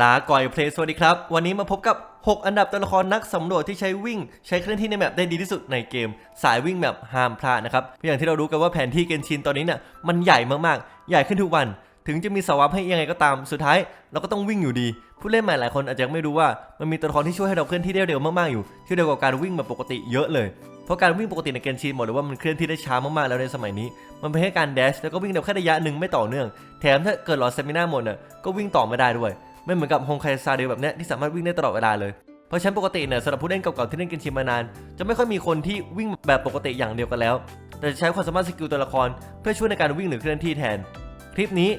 ลาก่อยเพลย์สวัสดีครับ วันนี้มาพบกับ 6 อันดับตัวละครนักสำรวจที่ใช้วิ่ง ใช้เคลื่อนที่ในแมปได้ดีที่สุดในเกม สายวิ่งแบบห้ามพลาดนะครับอย่างที่เรารู้กันว่าแผนที่เกนชินตอนนี้เนี่ยมันใหญ่มากๆ ใหญ่ขึ้นทุกวัน ถึงจะมีสวาปให้ยังไงก็ตามสุดท้าย เราก็ต้องวิ่งอยู่ดี ผู้เล่นใหม่หลายคนอาจจะไม่รู้ว่ามันมีตัวละครที่ช่วยให้เราเคลื่อนที่ได้เร็วมากๆอยู่ ที่เร็วกว่าการวิ่งแบบปกติเยอะเลยเพราะการวิ่งปกติในเกนชินบอกเลยว่ามันเคลื่อนที่ได้ช้ามากๆแล้วในสมัยนี้ มันเป็นแค่การแดชแล้วก็วิ่งเร็วแค่ระยะหนึ่งไม่ต่อเนื่อง แถมถ้าเกิดหลอดเตมิน่าหมดน่ะก็วิ่งต่อไม่ได้ด้วย ไม่เหมือนกับฮงไคซาเดลแบบเนี้ยที่สามารถวิ่งได้ตลอดเวลาเลย เพราะฉะนันปกติเนี่ยสำหรับผู้เล่นเก่าๆที่เล่นเกนชิมมานาน จะไม่ค่อยมีคนที่วิ่งแบบปกติอย่างเดียวกันแล้ว แต่จะใช้ความสามารถสกิลตัวละคร เพื่อช่วยในการวิ่งหรือเคลื่อนที่แทน คลิปนี้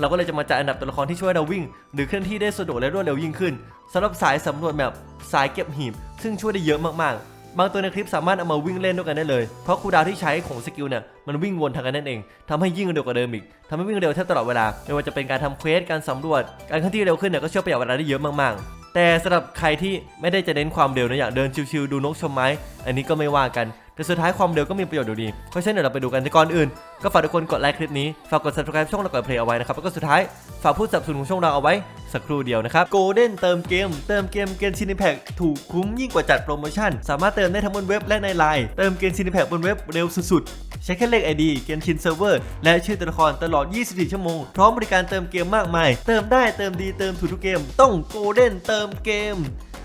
เราก็เลยจะมาจัดอันดับตัวละครที่ช่วยเราวิ่ง หรือเคลื่อนที่ได้สะดวกและรวดเร็วยิ่งขึ้นสำหรับสายสำรวจแบบสายเก็บหีบ ซึ่งช่วยได้เยอะมากๆ บางตัวในคลิปสามารถเอามาวิ่งเล่นด้วยกันได้เลย เพราะคูดาวที่ใช้ของสกิลเนี่ยมันวิ่งวนทางกันนั่นเองทำให้ยิ่งเร็วกว่าเดิมอีกทำให้วิ่งเร็วแทบตลอดเวลา ไม่ว่าจะเป็นการทำเควส การสำรวจ การเคลื่อนที่เร็วขึ้นเนี่ยก็ช่วยประหยัดเวลาได้เยอะมากๆ แต่สำหรับใครที่ไม่ได้จะเน้นความเร็วนะอยากเดินชิวๆดูนกชมไม้ อันนี้ก็ไม่ว่ากัน แต่สุดท้ายความเร็วก็มีประโยชน์อยู่ดีเพราะฉะนั้นเดี๋ยวเราไปดูกันแต่ก่อนอื่น ก็ฝากทุกคนกดไลค์คลิปนี้ ฝากกด subscribe ช่องเราก่อนเพลย์เอาไว้นะครับ แล้วก็สุดท้าย ฝากผู้สนับสนุนของช่องเราเอาไว้สักครู่เดียวนะครับ Golden เติมเกม เติมเกมเกมชินิแพคถูกคุ้มยิ่งกว่าจัดโปรโมชั่น สามารถเติมได้ทั้งบนเว็บและในไลน์เติมเกมชินิแพคบนเว็บเร็วสุดๆใช้แค่เลข ID เกมชินเซิร์ฟเวอร์และชื่อตัวละครตลอด 24 ชั่วโมง พร้อมบริการเติมเกมมากมาย เติมได้เติมดีเติมถูกทุกเกม ต้อง Golden เติมเกม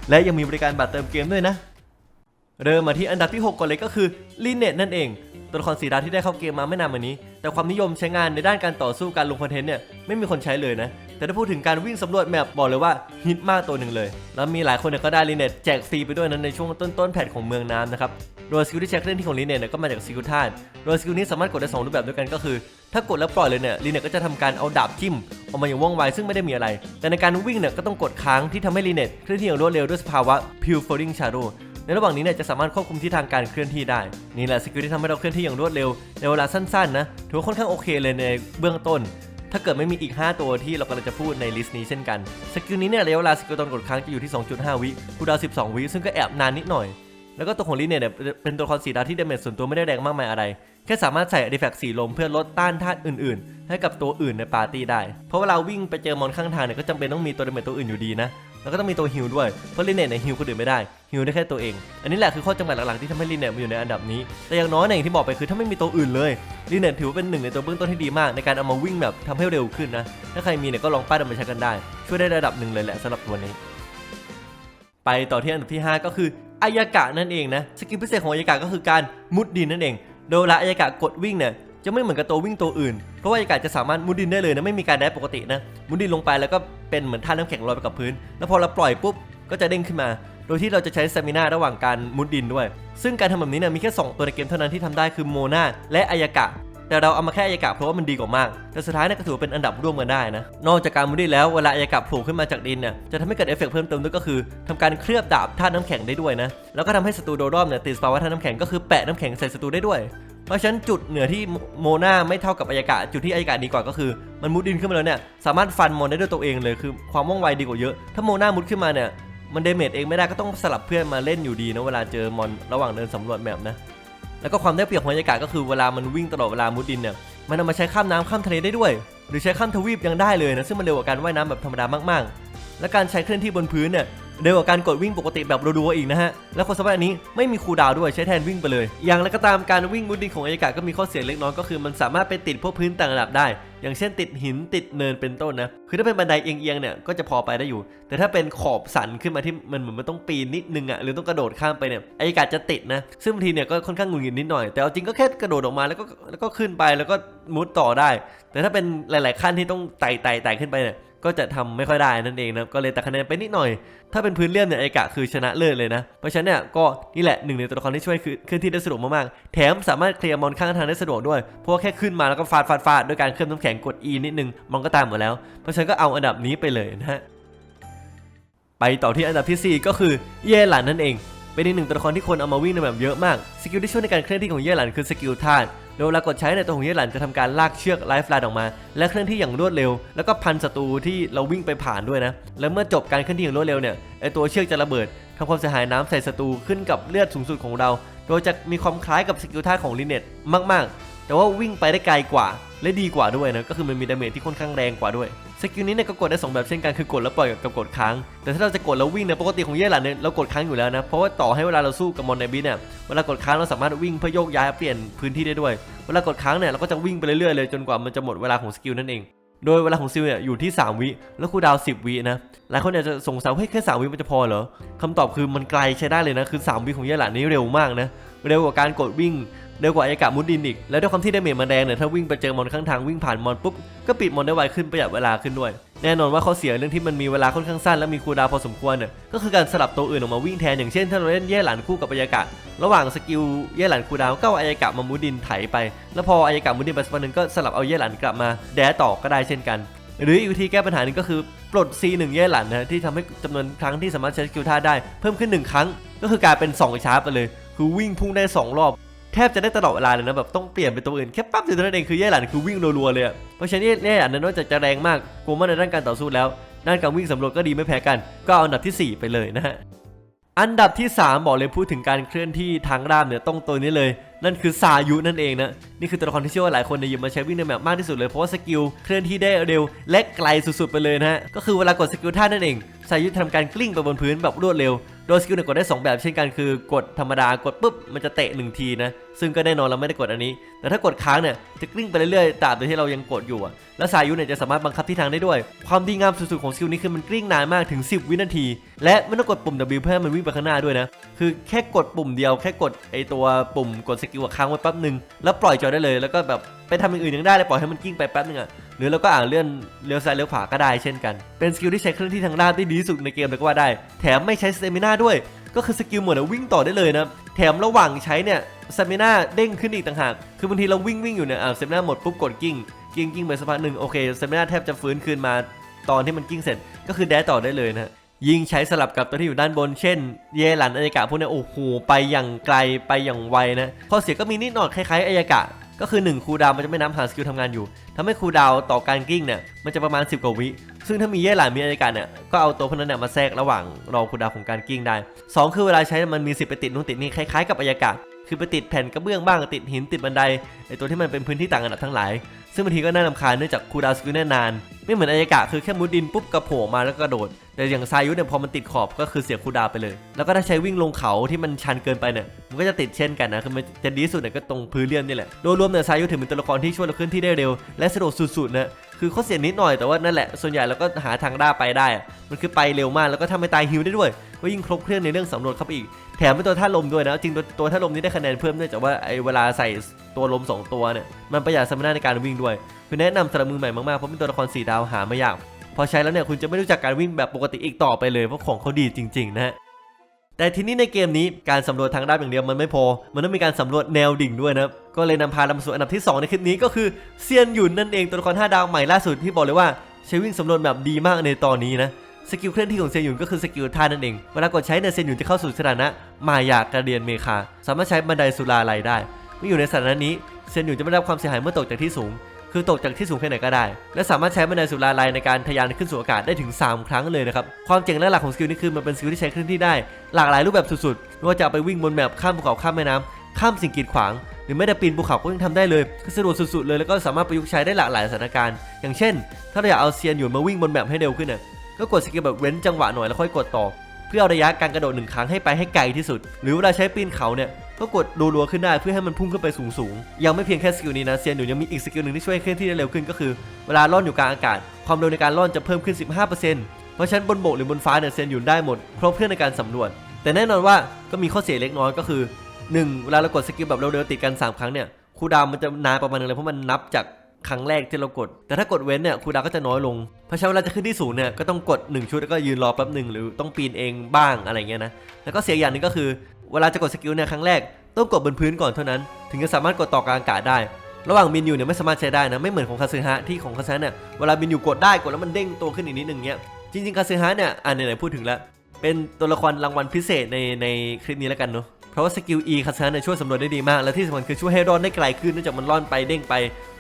และยังมีบริการบัตรเติมเกมด้วยนะ เริ่มมาที่อันดับที่ 6ก่อนเลยก็คือลีเน็ตนั่นเอง ตัวละครสีดาที่ได้เข้าเกมมาไม่นานมานี้ แต่ความนิยมใช้งานในด้านการต่อสู้การลงคอนเทนต์เนี่ยไม่มีคนใช้เลยนะ แต่ถ้าพูดถึงการวิ่งสำรวจแมปบอกเลยว่าฮิตมากตัวหนึ่งเลย แล้วมีหลายคนเนี่ยก็ได้ลีเน็ตแจกฟรีไปด้วยนั้นในช่วงต้นๆแพทของเมืองน้ำนะครับโดยสกิลที่ใช้เคลื่อนที่ของลีเน็ตเนี่ยก็มาจากสกิลธาตุโดยสกิลนี้สามารถกดได้สองรูปแบบด้วยกันก็คือ ถ้ากดแล้วปล่อยเลยเนี่ยลีเน็ตก็จะทำการเอาดาบจิ้มออกมาอย่างว่องไวซึ่งไม่ได้มีอะไร แต่ในการวิ่งเนี่ยก็ต้องกดค้างที่ทำให้ลีเนตเคลื่อนที่อย่างรวดเร็วด้วยสภาวะ pure falling shadow ในระหว่างนี้เนี่ยจะสามารถควบคุมทิศทางการเคลื่อนที่ได้ นี่แหละสกิลที่ทำให้เราเคลื่อนที่อย่างรวดเร็วในเวลาสั้นๆนะถือว่าค่อนข้างโอเคเลยในเบื้องต้น ถ้าเกิดไม่มีอีก 5 ตัวที่เรากำลังจะพูดในลิสต์นี้เช่นกันสกิลนี้เนี่ยระยะเวลาสกิลตอนกดค้างจะอยู่ที่ 2.5 วิคูดาว 12 วิซึ่งก็แอบนานนิดหน่อยแล้วก็ตัวของลิเนี่ยเป็นตัวละครสีดาวที่เดเมจส่วนตัวไม่ได้แรงมากมายอะไร แค่สามารถใส่อ r ิแฟกต์สีลมเพื่อลดต้านธาตุอื่นๆ ให้กับตัวอื่นในปาร์ตี้ได้ เพราะเวลาวิ่งไปเจอมอนข้างทางเนี่ยก็จำเป็นต้องมีตัวเดเมจตัวอื่นอยู่ดีนะ แล้วก็ต้องมีตัวฮิลด้วย เพราะลิเนตเนี่ยฮิลคนอื่นไม่ได้ฮิลได้แค่ตัวเอง อันนี้แหละคือข้อจำกัดหลักๆที่ทำให้ลินเนตมาอยู่ในอันดับนี้ แต่อย่างน้อยเนี่ยอย่างที่บอกไปคือถ้าไม่มีตัวอื่นเลยลินเนตถือว่าเป็นหนึ่งในตัวเบื้องต้นที่ดีมาก ในการเอามาวิ่งแบบทำให้เร็วขึ้นนะ ถ้าใครมีเนี่ยก็ลองป้ายนำไปใช้กันได้ ช่วยได้ระดับหนึ่งเลยแหละสำหรับตัวนี้ ไปต่อที่อันดับที่ 5 ก็คืออายากะนั่นเองนะ สกิลพิเศษของอายากะก็คือการมุดดินนั่นเอง โดยละอายากะกดวิ่งเนี่ยจะไม่เหมือนกับตัววิ่งตัวอื่น เพราะว่าอายาศจะสามารถมุดดินได้เลยนะไม่มีการได้ปกตินะมุดดินลงไปแล้วก็เป็นเหมือนท่าน้ำแข็งลอยไปกับพื้น แล้วพอเราปล่อยปุ๊บก็จะเด้งขึ้นมา โดยที่เราจะใช้สเตมินาระหว่างการมุดดินด้วย ซึ่งการทำแบบนี้เนี่ยมีแค่ 2 ตัวในเกมเท่านั้นที่ทำได้คือโมนาและอายากะ แต่เราเอามาแค่อายากะเพราะว่ามันดีกว่ามาก แต่สุดท้ายเนี่ยก็ถือเป็นอันดับร่วมกันได้นะ นอกจากการมุดดิแล้วเวลาอายากะโผล่ขึ้นมาจากดินเนี่ยจะทำให้เกิดเอฟเฟกต์เพิ่มเติมด้วยก็คือทำการเคลือบดาบธาตุน้ำแข็งได้ด้วยนะแล้วก็ทำให้ศัตรูโดรอบเนี่ยติดสภาวะธาตุน้ำแข็งก็คือแปะน้ำแข็งใส่ศัตรูได้ด้วยเพราะฉะนั้นจุดเหนือที่โมนาไม่เท่ากับอายากะจุดที่อายากะดีกว่าก็คือ มันมุดดินขึ้นมาแล้วเนี่ยสามารถฟันมอนได้ด้วยตัวเองเลยคือความว่องไวดีกว่าเยอะ ถ้าโมนามุดขึ้นมาเนี่ยมันเดเมจเองไม่ได้ก็ต้องสลับเพื่อนมาเล่นอยู่ดีนะเวลาเจอมอนระหว่างเดินสำรวจแมปนะ แล้วก็ความได้เปรียบของบรรยากาศก็คือเวลามันวิ่งตลอดเวลามุดดินเนี่ยมันเอามาใช้ข้ามน้ำข้ามทะเลได้ด้วย หรือใช้ข้ามทวีปยังได้เลยนะซึ่งมันเร็วกว่าการว่ายน้ำแบบธรรมดามากๆ และการใช้เคลื่อนที่บนพื้นเนี่ย เร็วกว่าการกดวิ่งปกติแบบรัวๆอีกนะฮะ และความสามารถอันนี้ไม่มีคูดาวด้วยใช้แทนวิ่งไปเลย อย่างไรก็ตามการวิ่งมุดดินของอายากาศก็มีข้อเสียเล็กน้อยก็คือมันสามารถไปติดพวกพื้นต่างระดับได้ อย่างเช่นติดหินติดเนินเป็นต้นนะ คือถ้าเป็นบันไดเอียงๆเนี่ยก็จะพอไปได้อยู่ แต่ถ้าเป็นขอบสันขึ้นมาที่มันเหมือนมันต้องปีนนิดนึงอะหรือต้องกระโดดข้ามไปเนี่ยอายากาศจะติดนะ ซึ่งบางทีเนี่ยก็ค่อนข้างหงุดหงิดนิดหน่อย แต่เอาจริงก็แค่กระโดดออกมาแล้วก็แล้วก็ขึ้นไปแล้วก็มุดต่อได้ แต่ถ้าเป็นหลาย ๆขั้นที่ต้องไต่ไต่ไต่ขึ้นไปเนี่ย ก็จะทำไม่ค่อยได้นั่นเองนะก็เลยตัดคะแนนไปนิดหน่อย ถ้าเป็นพื้นเรียบเนี่ยไอกะคือชนะเลิศเลยนะ เพราะฉะนั้นเนี่ยก็นี่แหละหนึ่งในตัวละครที่ช่วยคือเคลื่อนที่ได้สะดวกมากๆ แถมสามารถเคลียร์มอนข้างทางได้สะดวกด้วย เพราะว่าแค่ขึ้นมาแล้วก็ฟาดฟาดฟาดด้วยการเคลื่อนน้ำแข็งกด E นิดนึงมันก็ตามหมดแล้ว เพราะฉะนั้นก็เอาอันดับนี้ไปเลยนะฮะไปต่อที่อันดับทีสี่4 ก็คือเย่หลันนั่นเอง เป็นอีกหนึ่งตัวละครที่คนเอามาวิ่งในแบบเยอะมากสกิลที่ช่วยในการเคลื่อนที่ของเย่หลันคือสกิลธาตุ โดยเวลากดใช้ในตัวของเย่หลันจะทำการลากเชือกไลฟ์ไลน์ออกมา และเคลื่อนที่อย่างรวดเร็ว แล้วก็พันศัตรูที่เราวิ่งไปผ่านด้วยนะ แล้วเมื่อจบการเคลื่อนที่อย่างรวดเร็วเนี่ยไอตัวเชือกจะระเบิดทำความเสียหายน้ำใส่ศัตรูขึ้นกับเลือดสูงสุดของเรา โดยจะมีความคล้ายกับสกิลท่าของลิเน็ตมาก ๆ แต่ว่าวิ่งไปได้ไกลกว่า และดีกว่าด้วยนะ ก็คือมันมีดาเมจที่ค่อนข้างแรงกว่าด้วย สกิลนี้เนี่ยก็กดได้สองแบบเช่นกันคือกดแล้วปล่อยกับกดค้าง แต่ถ้าเราจะกดแล้ววิ่งเนี่ยปกติของเย่หลันเนี่ยเรากดค้างอยู่แล้วนะ เพราะว่าต่อให้เวลาเราสู้กับมอนในบิทเนี่ยเวลากดค้างเราสามารถวิ่งเพื่อโยกย้ายเปลี่ยนพื้นที่ได้ด้วย เวลากดค้างเนี่ยเราก็จะวิ่งไปเรื่อยๆเลยจนกว่ามันจะหมดเวลาของสกิลนั่นเองโดยเวลาของซิลเนี่ยอยู่ที่ 3 วิ แล้วคูดาว 10 วินะ หลายคนอาจจะสงสัยว่าเฮ้ยแค่ 3 วิมันจะพอเหรอคำตอบคือมันไกลใช้ได้เลยนะ คือ 3 วิของเยหลานนี้เร็วมากนะ เร็วกว่าการกดวิ่งเร็วกว่าอายากามุดดินอีก แล้วด้วยความที่ไดาเมจมันแรงเนี่ยถ้าวิ่งไปเจอมอนข้างทางวิ่งผ่านมอนปุ๊บก็ปิดมอนได้ไวขึ้นประหยัดเวลาขึ้นด้วย แน่นอนว่าข้อเสียเรื่องที่มันมีเวลาค่อนข้างสั้นและมีคูลดาวพอสมควรเนี่ยก็คือการสลับตัวอื่นออกมาวิ่งแทนอย่างเช่นถ้าเราเล่นเย่หลานคู่กับอายากะระหว่างสกิลเย่หลันคูลดาวก็เอาอายากะมามุดดินไถไป แล้วพออายากะมุดดินไปสักพักหนึ่งก็สลับเอาเย่หลันกลับมาแดะต่อก็ได้เช่นกันหรืออีกวิธีแก้ปัญหาหนึงก็คือ ปลด C1 เย่หลันนะที่ทำให้จำนวนครั้งที่สามารถใช้สกิลท่าได้เพิ่มขึ้น 1 ครั้ง ก็คือกลายเป็น 2 ชาร์ปไปเลย คือวิ่งพุ่งได้ 2 รอบ แทบจะได้ตลอดเวลาเลยนะแบบต้องเปลี่ยนเป็นตัวอื่นแค่ปั๊บเดียวเท่านั้นเองคือเย่หลันคือวิ่งรัวๆเลยเพราะฉะนั้นเย่หลันนั้นนอกจากจะแรงมากกลัวมาในด้านการต่อสู้แล้วด้านการวิ่งสำรวจก็ดีไม่แพ้กัน ก็เอาอันดับทีสี่4 ไปเลยนะฮะอันดับที่ 3 บอกเลยพูดถึงการเคลื่อนที่ทางราบเนี่ยต้องตัวนี้เลย นั่นคือซายุนั่นเองนะนี่คือตัวละครที่เชื่อว่าหลายคนเนี่ยหยิบมาใช้วิ่งในแมปมากที่สุดเลยเพราะว่าสกิลเคลื่อนที่ได้เร็วและไกลสุดๆไปเลยนะฮะก็คือเวลากดสกิลท่านั่นเอง ซายุทำการกลิ้งไปบนพื้นแบบรวดเร็ว โดยสกิลเนี่ยกดได้ 2 แบบเช่นกันคือกดธรรมดากดปุ๊บมันจะเตะหนึ่งทีนะ ซึ่งก็แน่นอนเราไม่ได้กดอันนี้ แต่ถ้ากดค้างเนี่ยจะกลิ้งไปเรื่อยๆตราบโดยที่เรายังกดอยู่อะและสายุเนี่ยจะสามารถบังคับทิศทางได้ด้วย ความดีงามสุดๆของสกิลนี้คือมันกลิ้งนานมากถึง 10 วินาที และไม่ต้องกดปุ่ม W เพื่อให้มันวิ่งไปข้างหน้าด้วยนะคือแค่กดปุ่มเดียวแค่กดไอตัวปุ่มกดสกิลค้างไว้แป๊บหนึ่งแล้วปล่อยจอยได้เลยแล้วก็แบบ ไปทำอย่างอื่นยังได้เลยปล่อยให้มันกิ้งไปแป๊บนึงอะหรือเราก็อ่านเลื่อนเลี้ยวซ้ายเลี้ยวขวาก็ได้เช่นกัน เป็นสกิลที่ใช้เคลื่อนที่ทางด้านได้ดีที่สุดในเกมเลยก็ว่าได้ แถมไม่ใช้สเตมินาด้วย ก็คือสกิลเหมือนวิ่งต่อได้เลยนะ แถมระหว่างใช้เนี่ยสเตมินาเด้งขึ้นอีกต่างหาก คือบางทีเราวิ่งวิ่งอยู่เนี่ยอ่าสเตมินาหมดปุ๊บกดกิ้ง กิ้งกิ้งไปสักพักหนึ่งโอเคสเตมินาแทบจะฟื้นคืนมาตอนที่มันกิ้งเสร็จก็คือแดต่อได้เลยนะยิ่งใช้สลับกับตัวที่อยู่ด้านบน เช่น เยหลันอายกะพวกนี้โอ้โหไปอย่างไกลไปอย่างไวนะข้อเสียก็มีนิดหน่อยคล้ายๆอายกะ ก็คือ1คูลดาวมันจะไม่นับหาสกิลทำงานอยู่ทำให้คูลดาวต่อการกิ้งเนี่ยมันจะประมาณ 10 กว่าวิ ซึ่งถ้ามีเย่หลานมีอายการเนี่ยก็เอาตัวพนั้นเนี่ยมาแทรกระหว่างรอคูลดาวของการกิ้งได้ 2 คือเวลาใช้มันมีสิบไปติดนู่นติดนี่คล้ายๆกับอายากาศคือไปติดแผ่นกระเบื้องบ้างติดหินติดบันไดไอตัวที่มันเป็นพื้นที่ต่างระดับทั้งหลาย ซึ่งบางทีก็น่ารำคาญเนื่องจากคูดาวสกิลแน่นาน ไม่เหมือนอายากะคือแค่มุดดินปุ๊บกระโผล่มาแล้วกระโดด แต่อย่างซายุเนี่ยพอมันติดขอบก็คือเสียคูดาวไปเลย แล้วก็ถ้าใช้วิ่งลงเขาที่มันชันเกินไปเนี่ยมันก็จะติดเช่นกันนะคือมันจะดีที่สุดเนี่ยก็ตรงพื้นเรียมนี่แหละโดยรวมเนี่ยซายุถือเป็นตัวละครที่ช่วยเราเคลื่อนที่ได้เร็ว และสะดวกสุดๆนะคือข้อเสียนิดหน่อยแต่ว่านั่นแหละส่วนใหญ่เราก็หาทางด้าไปได้ มันคือไปเร็วมากแล้วก็ถ้าไม่ตายฮิวได้ด้วยก็ยิ่งครบเครื่องในเรื่องสำรวจเข้าไปอีก แถมเป็นตัวท่าลมด้วยนะจริงตัวตัวท่าลมนี้ได้คะแนนเพิ่มเนื่องจากว่าไอเวลาใส่ตัวลมสองตัวเนี่ยมันประหยัดสมรรถนะในการวิ่งด้วยคือแนะนำสำหรับมือใหม่มากๆเพราะเป็นตัวละครสีดาวหาไม่ยากพอใช้แล้วเนี่ยคุณจะไม่รู้จักการวิ่งแบบปกติอีกต่อไปเลยเพราะของเขาดีจริงๆนะฮะแต่ทีนี้ในเกมนี้การสำรวจทางด้านอย่างเดียวมันไม่พอ มันต้องมีการสำรวจแนวดิ่งด้วยนะก็เลยนำพาเรามาสู่อันดับที่ 2 ในคลิปนี้ก็คือเซียนหยุนนั่นเองตัวละคร5ดาวใหม่ล่าสุดที่บอกเลยว่าใช้วิ่งสำรวจแบบดีมากในตอนนี้นะ สกิลเคลื่อนที่ของเซียนหยุนก็คือสกิลท่านั่นเอง เวลากดใช้เนี่ยเซียนหยุนจะเข้าสู่สถานะมายากระเดียนเมคา สามารถใช้บันไดสุราไลได้ เมื่ออยู่ในสถานะนี้เซียนหยุนจะไม่ได้รับความเสียหายเมื่อตกจากที่สูง คือตกจากที่สูงแค่ไหนก็ได้ และสามารถใช้บันไดสุราไลในการทะยานขึ้นสู่อากาศได้ถึง 3 ครั้งเลยนะครับ ความเจ๋งและหลักของสกิลนี้คือมันเป็นสกิลที่ใช้เคลื่อนที่ได้ หลากหลายรูปแบบสุดๆ ไม่ว่าจะไปวิ่งบนแบบข้ามภูเขาข้ามแม่น้ำข้ามสิ่งกีดขวางหรือไม่ได้ปีนภูเขาก็ยังทำได้เลยคือสะดวกสุดๆเลยแล้วก็สามารถประยุกต์ใช้ได้หลากหลายสถานการณ์ อย่างเช่น ถ้าเราอยากเอาเซียนหยุนมาวิ่งบนแบบให้เร็วขึ้นน่ ก็กดสกิลแบบเว้นจังหวะหน่อยแล้วค่อยกดต่อ เพื่อเอาระยะการกระโดดหนึ่งครั้งให้ไปให้ไกลที่สุด หรือเวลาใช้ปีนเขาเนี่ยก็กดรัวๆขึ้นได้เพื่อให้มันพุ่งขึ้นไปสูงๆ ยังไม่เพียงแค่สกิลนี้นะเซียนหนูยังมีอีกสกิลหนึ่งที่ช่วยเคลื่อนที่ได้เร็วขึ้นก็คือเวลาล่อนอยู่กลางอากาศ ความเร็วในการล่อนจะเพิ่มขึ้น 15%เพราะฉะนั้นบนบกหรือบนฟ้าเนี่ยเซียนหยุนได้หมดครบเครื่องในการสำรวจ แต่แน่นอนว่าก็มีข้อเสียเล็กน้อยก็คือ 1 เวลาเรากดสกิลแบบเร็วๆติดกัน 3 ครั้งเนี่ยคูดาวมันจะนานประมาณนึงเลยเพราะมันนับจาก ครั้งแรกที่เรากด แต่ถ้ากดเว้นเนี่ยคูดาวก็จะน้อยลงเพราะฉะนั้นเวลาจะขึ้นที่สูงเนี่ยก็ต้องกด 1 ชุดแล้วก็ยืนรอแป๊บหนึ่งหรือต้องปีนเองบ้างอะไรเงี้ยนะแล้วก็เสียอย่างนึงก็คือ เวลาจะกดสกิลเนี่ยครั้งแรกต้องกดบนพื้นก่อนเท่านั้น ถึงจะสามารถกดต่อกลางอากาศได้ ระหว่างบินอยู่เนี่ยไม่สามารถใช้ได้นะไม่เหมือนของคาซึฮะที่ของคาซึฮะเนี่ยเวลาบินอยู่กดได้กดแล้วมันเด้งตัวขึ้นอีกนิดนึงเนี้ยจริงๆคาซึฮะเนี่ยอ่าไหนๆพูดถึงแล้วเป็นตัวละครรางวัลพิเศษในในคลิปนี้แล้วกันเนาะ เพราะว่าสกิล E คาซึฮะเนช่วยสำรวจได้ดีมาก และที่สำคัญคือช่วยให้ร่อนได้ไกลขึ้นเนื่องจากมันร่อนไปเด้งไป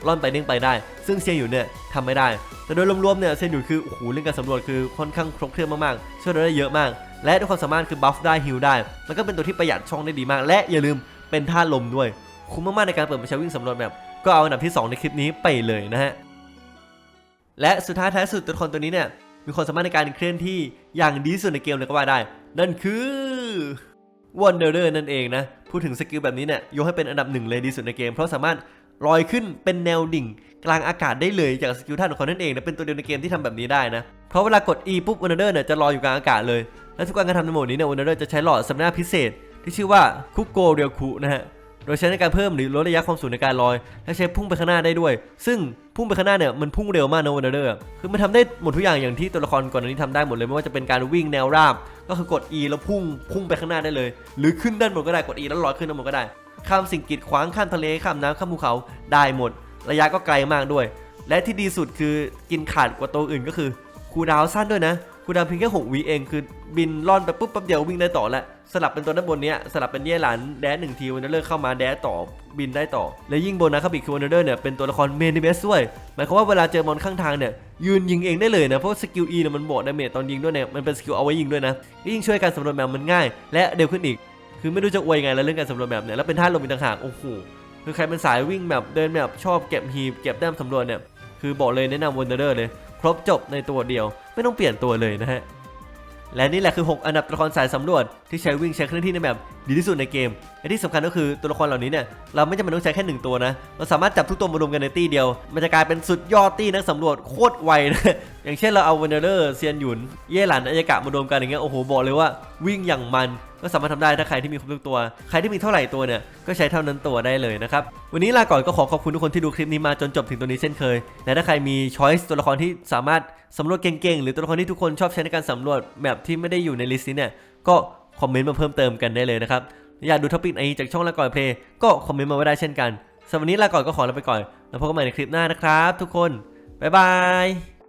ร่อนไปเด้งไปได้ ซึ่งเซียนอยู่เนี่ยทำไม่ได้ แต่โดยรวมๆเนี่ยเซียนอยู่คือโอ้โหเรื่องการสำรวจคือค่อนข้างครบเครื่องมากๆช่วยเราได้เยอะมาก และด้วยความสามารถคือบัฟได้ฮิลได้ แล้วก็เป็นตัวที่ประหยัดช่องได้ดีมาก และอย่าลืมเป็นท่าลมด้วย คุ้มมากๆในการเปิดมาใช้วิ่งสำรวจแบบก็เอาอันดับที่ 2 ในคลิปนี้ไปเลยนะฮะและสุดท้ายท้ายสุดตัวละครตัวนี้เนี่ยมีความสามารถในการเคลื่อนที่อย่างดีสุดในเกมเลยก็ว่าได้ นั่นคือ วันเดอร์นั่นเองนะ พูดถึงสกิลแบบนี้เนี่ยยกให้เป็นอันดับหนึ่งเลยดีสุดในเกม เพราะสามารถลอยขึ้นเป็นแนวดิ่ง กลางอากาศได้เลยจากสกิลท่าของเขานั่นเองนะเป็นตัวเดียวในเกมที่ทำแบบนี้ได้นะเพราะเวลากด E ปุ๊บวันเดอร์เนี่ยจะลอยอยู่กลางอากาศเลย และทุกการกระทำในโหมดนี้เนี่ยวันเดอร์จะใช้หลอดสำนักพิเศษ ที่ชื่อว่าคุกโกเรียวคุนะฮะ โดยใช้ในการเพิ่มหรือลดระยะความสูงในการลอย และใช้พุ่งไปข้างหน้าได้ด้วย ซึ่งพุ่งไปข้างหน้าเนี่ยมันพุ่งเร็วมากนะวันเดอร์คือมันทำได้หมดทุกอย่างอย่างที่ตัวละครก่อนหน้านี้ทำได้หมดเลยไม่ว่าจะเป็นการวิ่งแนวราบ ก็คือกด E แล้วพุ่งพุ่งไปข้างหน้าได้เลย หรือขึ้นด้านบนก็ได้กด E แล้วลอยขึ้นด้านบนก็ได้ ข้ามสิ่งกีดขวางข้ามทะเลข้ามน้ำข้ามภูเขาได้หมด ระยะก็ไกลมากด้วย และที่ดีสุดคือกินขาดกว่าตัวอื่นก็คือคูดาวสั้นด้วยนะ คูลดาวเพียงแค่6วิเองคือบินล่อนไปปุ๊บแป๊บเดียววิ่งได้ต่อแล้วสลับเป็นตัวด้านบนเนี้ยสลับเป็นเย่หลานแดนหนึ่งทีวันเดอร์เข้ามาแดนต่อบินได้ต่อ และยิ่งบนนะครับอีกคือวันเดอร์เนี่ยเป็นตัวละครเมนเบสด้วยหมายความว่าเวลาเจอมอนข้างทางเนี่ยยืนยิงเองได้เลยนะเพราะสกิล E เนี่ยมันบอกดาเมจตอนยิงด้วยเนี่ยมันเป็นสกิลเอาไว้ยิงด้วยนะยิ่งช่วยการสำรวจแมปมันง่าย และเร็วขึ้นอีก คือไม่รู้จะอวยยังไงแล้วเรื่องการสำรวจแมปเนี่ยแล้วเป็นท่าลมอีกต่างหากโอ้โหคือใครเป็นสายวิ่งแบบเดินแบบชอบเก็บฮีบเก็บแต้มสำรวจเนี่ยคือบอกเลยแนะนำวันเดอร์เลย ครบจบในตัวเดียว ไม่ต้องเปลี่ยนตัวเลยนะฮะ และนี่แหละคือ 6 อันดับตัวละครสายสำรวจที่ใช้วิ่งใช้เคลื่อนที่ในแบบดีที่สุดในเกมและที่สำคัญก็คือตัวละครเหล่านี้เนี่ยเราไม่จำเป็นต้องใช้แค่หนึ่งตัวนะเราสามารถจับทุกตัวมารวมกันในตี้เดียว มันจะกลายเป็นสุดยอดตี้นักสำรวจโคตรไวนะอย่างเช่นเราเอาวันเดอร์เซียนหยุนเย่หลันอายกะมารวมกันอย่างเงี้ยโอ้โหบอกเลยว่าวิ่งอย่างมัน ก็สามารถทำได้ถ้าใครที่มีครบทุกตัว ใครที่มีเท่าไหร่ตัวเนี่ยก็ใช้เท่านั้นตัวได้เลยนะครับวันนี้ลาก่อนก็ขอขอบคุณทุกคนที่ดูคลิปนี้มาจนจบถึงตัวนี้เช่นเคยและถ้าใครมีช้อยส์ตัวละครที่สามารถสำรวจเก่งๆหรือตัวละครที่ทุกคนชอบใช้ในการสำรวจแบบที่ไม่ได้อยู่ในลิสต์นี้เนี่ยก็คอมเมนต์มาเพิ่มเติมกันได้เลยนะครับอยากดูท็อปิกไหนจากช่องลาก่อนเพลย์ก็คอมเมนต์มาไว้ได้เช่นกันสำหรับวันนี้ลาก่อนก็ขอลาไปก่อนแล้วพบกันใหม่ในคลิปหน้านะครับ ทุกคนบ๊ายบาย